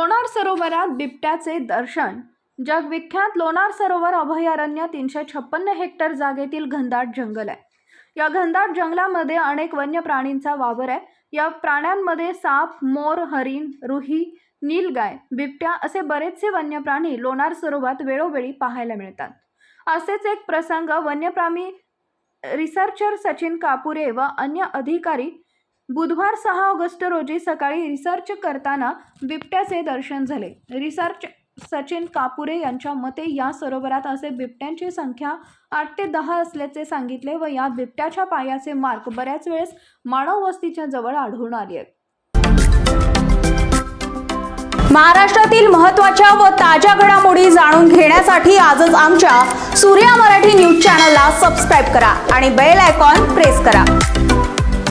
लोणार सरोवरात बिबट्याचे दर्शन. जगविख्यात लोणार सरोवर अभयारण्य तीनशे छप्पन्न हेक्टर जागेतील घनदाट जंगल आहे. या घनदाट जंगलामध्ये अनेक वन्य प्राणींचा वावर आहे. या प्राण्यांमध्ये साप मोर हरिण रुही नीलगाय बिबट्या असे बरेचसे वन्य प्राणी लोणार सरोवरात वेळोवेळी पाहायला मिळतात. असेच एक प्रसंग वन्यप्राणी रिसर्चर सचिन कापुरे व अन्य अधिकारी बुधवार सहा ऑगस्ट रोजी सकाळी रिसर्च करताना बिबट्याचे दर्शन झाले. रिसर्च सचिन कापुरे यांच्या मते या सरोवरात असे बिबट्यांची संख्या आठ ते दहा असल्याचे सांगितले व या बिबट्याच्या पायाचे मार्क बऱ्याच वेळेस मानव वस्तीच्या जवळ आढळून आले आहेत. महाराष्ट्रातील महत्त्वाच्या व ताज्या घडामोडी जाणून घेण्यासाठी आजच आमच्या सूर्या मराठी न्यूज चॅनलला सबस्क्राईब करा आणि बेल आयकॉन प्रेस करा.